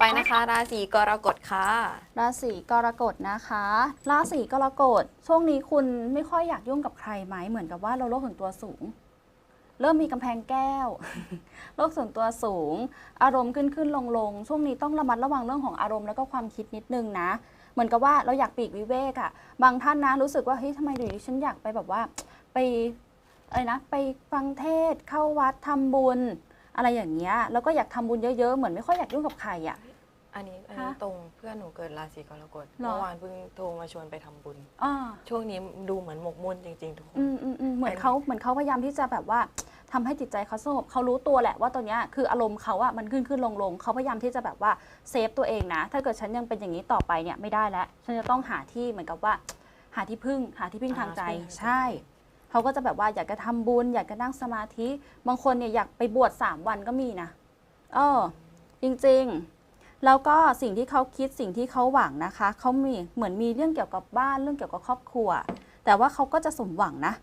ไปนะคะราศีกรกฎค่ะ ราศีกรกฎนะคะ ราศีกรกฎช่วงนี้คุณไม่ค่อยอยากยุ่งกับใครไหมเหมือนกับว่าเราโลกส่วนตัวสูง เริ่มมีกำแพงแก้ว โลกส่วนตัวสูง อารมณ์ขึ้นขึ้นลงลงช่วงนี้ต้องระมัดระวังเรื่องของอารมณ์แล้วก็ความคิดนิดนึงนะ เหมือนกับว่าเราอยากปลีกวิเวกอะบางท่านนะรู้สึกว่าเฮ้ยทำไมอยู่ดีฉันอยากไปแบบว่า ไปอะไรนะไปฟังเทศเข้าวัดทำบุญ อะไรอย่างเงี้ยแล้วก็อยากทำบุญเยอะๆเหมือนไม่ค่อยอยากยุ่งกับใครอะอันนี้อันนี้ฮะตรงเพื่อนหนูเกิดราศีกรกฎหรอ เมื่อวานเพิ่งโทรมาชวนไปทำบุญ อ่า ช่วงนี้ดูเหมือนหมกมุ่นจริง ๆ ทุกคน อืมอืมอืมเหมือนเป็นเขาเหมือนเขาพยายามที่จะแบบว่าทำให้จิตใจเขาสงบเขารู้ตัวแหละว่าตอนเนี้ยคืออารมณ์เขาอะมันขึ้นขึ้นลงลงเขาพยายามที่จะแบบว่าเซฟตัวเองนะ ถ้าเกิดฉันยังเป็นอย่างนี้ต่อไปเนี่ยไม่ได้แล้ว ฉันจะต้องหาที่เหมือนกับว่า หาที่พึ่ง หาที่พึ่งทางใจใช่ เขาก็จะแบบว่าอยากจะทำบุญ อยากจะนั่งสมาธิ บางคนเนี่ยอยากไปบวชสามวันก็มีนะเออจริงๆ แล้วก็สิ่งที่เขาคิดสิ่งที่เขาหวังนะคะเขามีเหมือนมีเรื่องเกี่ยวกับบ้านเรื่องเกี่ยวกับครอบครัว แต่ว่าเขาก็จะสมหวังนะ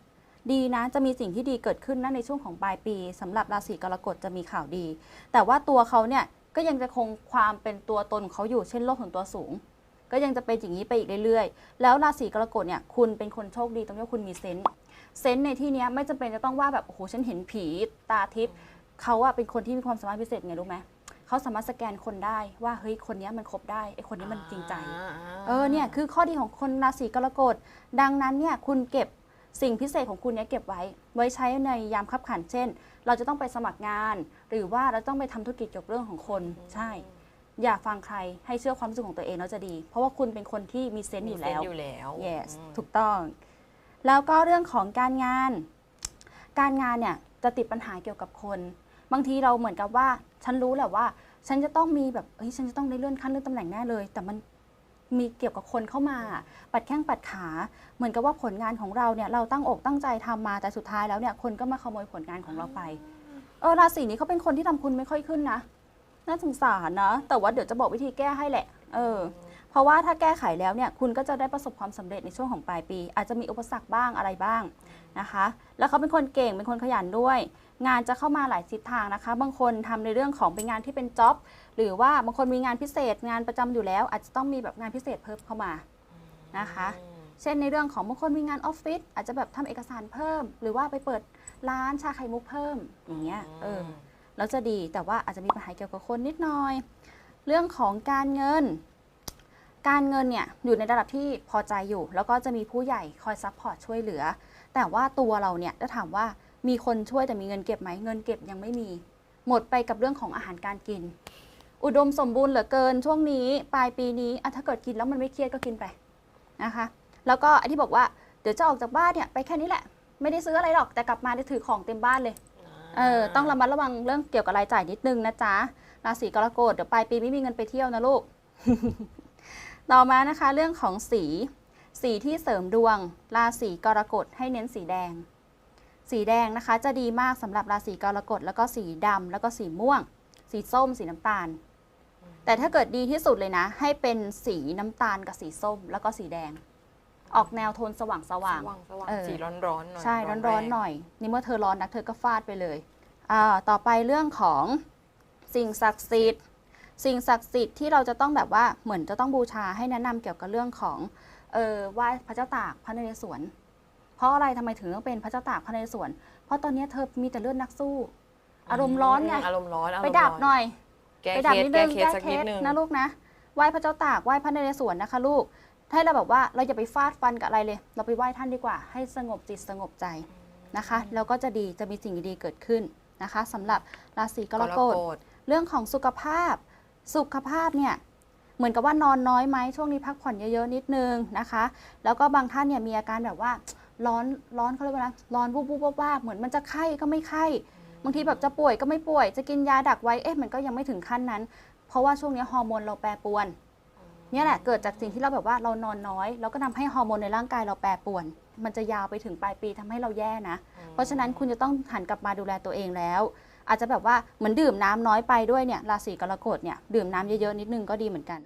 ดีนะจะมีสิ่งที่ดีเกิดขึ้นนะในช่วงของปลายปีสำหรับราศีกรกฎจะมีข่าวดี แต่ว่าตัวเขาเนี่ยก็ยังจะคงความเป็นตัวตนของเขาอยู่เช่นโลกของตัวสูง ก็ยังจะเป็นอย่างนี้ไปอีกเรื่อยๆ แล้วราศีกรกฎเนี่ยคุณเป็นคนโชคดีตรงที่ว่าคุณมีเซนส์เซนส์ในที่เนี้ยไม่จำเป็นจะต้องว่าแบบโอ้โหฉันเห็นผีตาทิพย์เขาอะเป็นคนที่มีความสามารถพิเศษไงรู้ไหมเขาสามารถสแกนคนได้ว่าเฮ้ยคนเนี้ยมันคบได้ไอคนนี้มันจริงใจ เออเนี่ยคือข้อดีของคนราศีกรกฎดังนั้นเนี่ยคุณเก็บสิ่งพิเศษของคุณเนี่ยเก็บไว้ ไว้ใช้ในยามคับขันเช่น เราจะต้องไปสมัครงาน หรือว่าเราต้องไปทำธุรกิจเกี่ยวกับเรื่องของคนใช่ อย่าฟังใครให้เชื่อความรู้สึกของตัวเองแล้วจะดี เพราะว่าคุณเป็นคนที่มีเซนต์มีอยู่เซนแล้วส์อยู่แล้ว yes อืมถูกต้อง แล้วก็เรื่องของการงาน การงานเนี่ยจะติดปัญหาเกี่ยวกับคน บางทีเราเหมือนกับว่า ฉันรู้แหละว่า ฉันจะต้องมีแบบเฮ้ยฉันจะต้องได้เลื่อนขั้นเลื่อนตำแหน่งแน่เลย แต่มันมีเกี่ยวกับคนเข้ามา ปัดแข้งปัดขา เหมือนกับว่าผลงานของเราเนี่ย เราตั้งอกตั้งใจทำมาแต่สุดท้ายแล้วเนี่ยคนก็มาขโมยผลงานของเราไป เออราศีนี้เขาเป็นคนที่ทำคุณไม่ค่อยขึ้นนะ น่าสงสารนะ แต่ว่าเดี๋ยวจะบอกวิธีแก้ให้แหละ เออ เพราะว่าถ้าแก้ไขแล้วเนี่ย คุณก็จะได้ประสบความสำเร็จในช่วงของปลายปี อาจจะมีอุปสรรคบ้างอะไรบ้างนะคะ แล้วเขาเป็นคนเก่ง เป็นคนขยันด้วย งานจะเข้ามาหลายทิศทางนะคะ บางคนทำในเรื่องของเป็นงานที่เป็นจ็อบ หรือว่าบางคนมีงานพิเศษ งานประจำอยู่แล้ว อาจจะต้องมีแบบงานพิเศษเพิ่มเข้ามานะคะ เช่นในเรื่องของบางคนมีงานออฟฟิศอาจจะแบบทำเอกสารเพิ่ม หรือว่าไปเปิดร้านชาไข่มุกเพิ่มอย่างเงี้ย เออ แล้วจะดีแต่ว่าอาจจะมีปัญหาเกี่ยวกับคนนิดหน่อย เรื่องของการเงิน การเงินเนี่ยอยู่ในระดับที่พอใจอยู่ แล้วก็จะมีผู้ใหญ่คอยซัพพอร์ตช่วยเหลือ แต่ว่าตัวเราเนี่ยถ้าถามว่ามีคนช่วยแต่มีเงินเก็บไหมเงินเก็บยังไม่มี หมดไปกับเรื่องของอาหารการกิน อุดมสมบูรณ์เหลือเกินช่วงนี้ ปลายปีนี้อถ้าเกิดกินแล้วมันไม่เครียดก็กินไปนะคะ แล้วก็ไอ้ที่บอกว่าเดี๋ยวจะออกจากบ้านเนี่ยไปแค่นี้แหละ ไม่ได้ซื้ออะไรหรอกแต่กลับมาได้ถือของเต็มบ้านเลย เออต้องระมัดระวังเรื่องเกี่ยวกับรายจ่ายนิดนึงนะจ๊ะราศีกรกฎเดี๋ยวปลายปีไม่มีเงินไปเที่ยวนะลูก ต่อมานะคะเรื่องของสี สีที่เสริมดวง ราศีกรกฎให้เน้นสีแดง สีแดงนะคะจะดีมากสำหรับราศีกรกฎแล้วก็สีดำแล้วก็สีม่วง สีส้ม สีน้ำตาล แต่ถ้าเกิดดีที่สุดเลยนะ ให้เป็นสีน้ำตาลกับสีส้ม แล้วก็สีแดง ออกแนวโทนสว่างสสว่างว่าง สว่างเออ สีร้อนร้อนๆหน่อยใช่ร้อนๆหน่อย นี่เมื่อเธอร้อนนักเธอก็ฟาดไปเลยอ่าต่อไปเรื่องของสิ่งศักดิ์สิทธิ์ สิ่งศักดิ์สิทธิ์ที่เราจะต้องแบบว่าเหมือนจะต้องบูชาให้แนะนำเกี่ยวกับเรื่องของเออไหว้พระเจ้าตากพระนเรศวรเพราะอะไรทำไมถึงต้องเป็นพระเจ้าตากพระนเรศวรเพราะตอนนี้เธอมีแต่เลือดนักสู้ อารมณ์ร้อนไงอารมณ์ร้อนอารมณ์ไปดับร้หน่อย แก้ไปเคดับสนิดแก้นึงเคสแก้สักเคนิดสนึงนะลูกนะไหว้พระเจ้าตากไหว้พระนเรศวรนะคะลูก ให้เราแบบว่าเราอย่าไปฟาดฟันกับอะไรเลย เราไปไหว้ท่านดีกว่า ให้สงบจิตสงบใจนะคะแล้วก็จะดีจะมีสิ่งดีๆเกิดขึ้นนะคะสำหรับราศีกรกฎเรื่องของสุขภาพ สุขภาพเนี่ยเหมือนกับว่านอนน้อยไหมช่วงนี้พักผ่อนเยอะๆนิดนึงนะคะ แล้วก็บางท่านเนี่ยมีอาการแบบว่าร้อนร้อนเขาเรียกว่าอะไรร้อนวูบวูบวาบๆเหมือนมันจะไข้ก็ไม่ไข้ บางทีแบบจะป่วยก็ไม่ป่วย จะกินยาดักไว้เอ๊ะมันก็ยังไม่ถึงขั้นนั้น เพราะว่าช่วงนี้ฮอร์โมนเราแปรปรวน เนี่ยแหละเกิดจากสิ่งที่เราแบบว่าเรานอนน้อย แล้วก็ทำให้ฮอร์โมนในร่างกายเราแปรปรวน มันจะยาวไปถึงปลายปีทำให้เราแย่นะ เพราะฉะนั้นคุณจะต้องหันกลับมาดูแลตัวเองแล้ว อาจจะแบบว่าเหมือนดื่มน้ำน้อยไปด้วยเนี่ยราศีกรกฎเนี่ยดื่มน้ำเยอะๆนิดนึงก็ดีเหมือนกัน